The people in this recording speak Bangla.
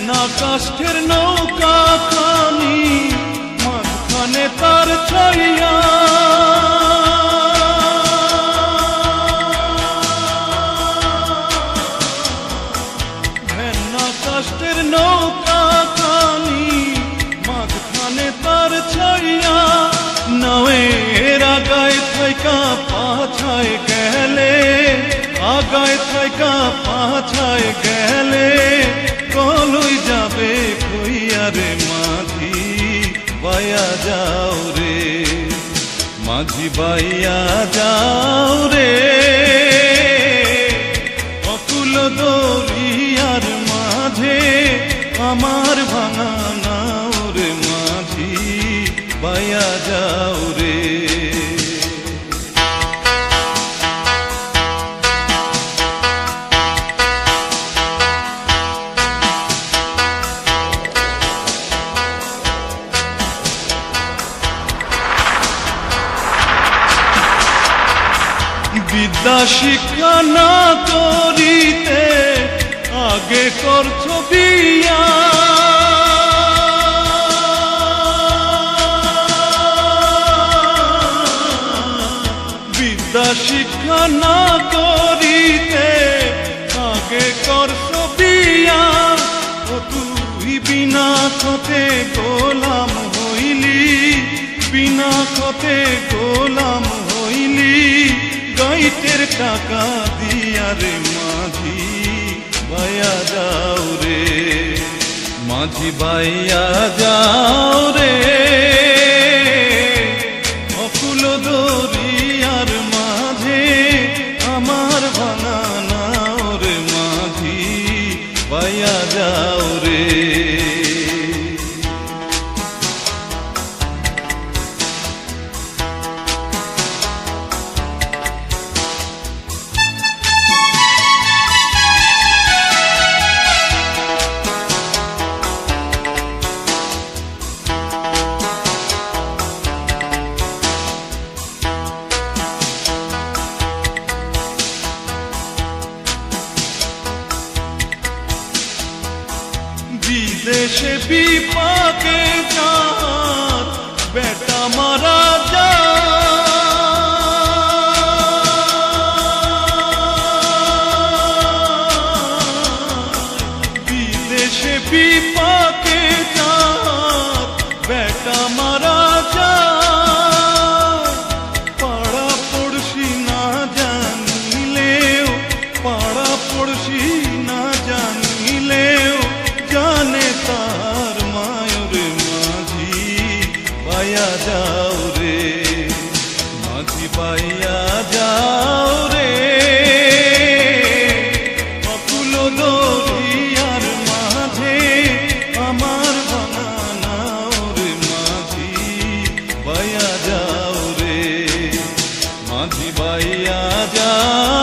ভেন্না কাষ্ঠের নৌকা খানি মাঝখানে তার ছড়িয়া মাঝি বাইয়া যাও রে মাঝি বাইয়া যাও রে। অকুল দরিয়ার মাঝে আমার বিদ্যা শিক্ষা না করিতে আগে করছ বিয়া বিদ্যা শিক্ষা না করিতে আগে করছ বিয়া ও তুই বিনা খতে গোলাম হইলি, বিনা খতে গাইতের টাকা দিয়া রে মাঝি বাইয়া যাও রে। মাঝি বাইয়া যাও রে। অকুল দরিয়ার মাঝে আমার মাঝি বিদেশে বিপাকে পাইয়া যাও রে মাঝি পাইয়া যাও রে। অকুল দরিয়ার মাঝে আমার বানাও রে মাঝি পাইয়া যাও রে মাঝি পাইয়া যাও